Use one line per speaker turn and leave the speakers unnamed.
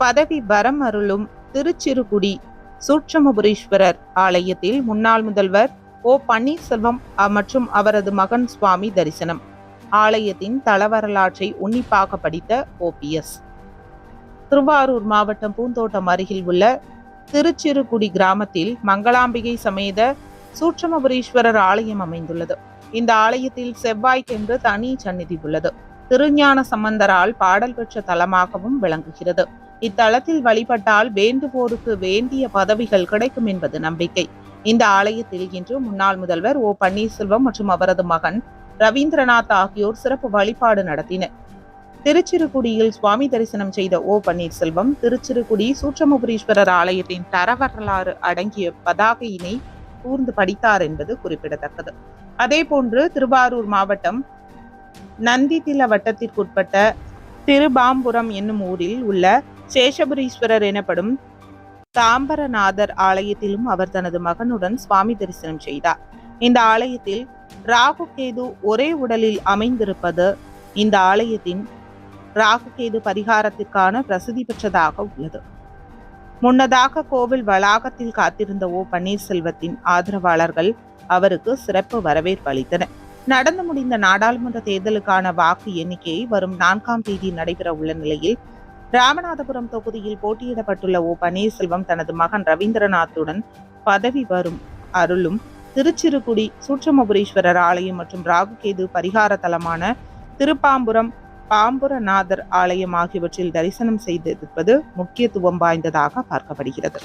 பதவி வரம் அருளும் திருச்சிறுகுடி சூட்சமபுரீஸ்வரர் ஆலயத்தில் முன்னாள் முதல்வர் ஓ பன்னீர்செல்வம் மற்றும் அவரது மகன் சுவாமி தரிசனம். ஆலயத்தின் தளவரலாற்றை உன்னிப்பாக படித்த ஓபிஎஸ் திருவாரூர் மாவட்டம் பூந்தோட்டம் அருகில் உள்ள திருச்சிறுகுடி கிராமத்தில் மங்களாம்பிகை சமேத சூட்சமபுரீஸ்வரர் ஆலயம் அமைந்துள்ளது. இந்த ஆலயத்தில் செவ்வாய்க்கென்று தனி சந்நிதி உள்ளது. திருஞான சம்பந்தரால் பாடல் பெற்ற தலமாகவும் விளங்குகிறது. இத்தலத்தில் வழிபட்டால் வேண்டுவோருக்கு வேண்டிய பதவிகள் கிடைக்கும் என்பது நம்பிக்கை. இந்த ஆலயத்தில் இன்று முன்னாள் முதல்வர் ஓ பன்னீர்செல்வம் மற்றும் அவரது மகன் ரவீந்திரநாத் ஆகியோர் சிறப்பு வழிபாடு நடத்தினர். திருச்சிறுகுடியில் சுவாமி தரிசனம் செய்த ஓ பன்னீர்செல்வம் திருச்சிறுகுடி சூட்சமபுரீஸ்வரர் ஆலயத்தின் தரவரலாறு அடங்கிய பதாகையினை கூர்ந்து படித்தார் என்பது குறிப்பிடத்தக்கது. அதேபோன்று திருவாரூர் மாவட்டம் நந்திதில வட்டத்திற்குட்பட்ட திருபாம்புரம் என்னும் ஊரில் உள்ள சேஷபுரீஸ்வரர் எனப்படும் தாம்பரநாதர் ஆலயத்திலும் அவர் தனது மகனுடன் சுவாமி தரிசனம் செய்தார். இந்த ஆலயத்தில் ராகு கேது ஒரே உடலில் அமைந்திருப்பது இந்த ஆலயத்தின் ராகு கேது பரிகாரத்திற்கான பிரசித்தி பெற்றதாக உள்ளது. முன்னதாக கோவில் வளாகத்தில் காத்திருந்த ஓ பன்னீர்செல்வத்தின் ஆதரவாளர்கள் அவருக்கு சிறப்பு வரவேற்பு அளித்தனர். நடந்து முடிந்த நாடாளுமன்ற தேர்தலுக்கான வாக்கு எண்ணிக்கை வரும் நான்காம் தேதி நடைபெற உள்ள நிலையில் ராமநாதபுரம் தொகுதியில் போட்டியிடப்பட்டுள்ள ஓ பன்னீர்செல்வம் தனது மகன் ரவீந்திரநாத்துடன் பதவி வரும் அருளும் திருச்சிறுகுடி சூட்சமபுரீஸ்வரர் ஆலயம் மற்றும் ராகுகேது பரிகார தலமான திருப்பாம்புரம் பாம்புரநாதர் ஆலயம் ஆகியவற்றில் தரிசனம் செய்திருப்பது முக்கியத்துவம் வாய்ந்ததாக பார்க்கப்படுகிறது.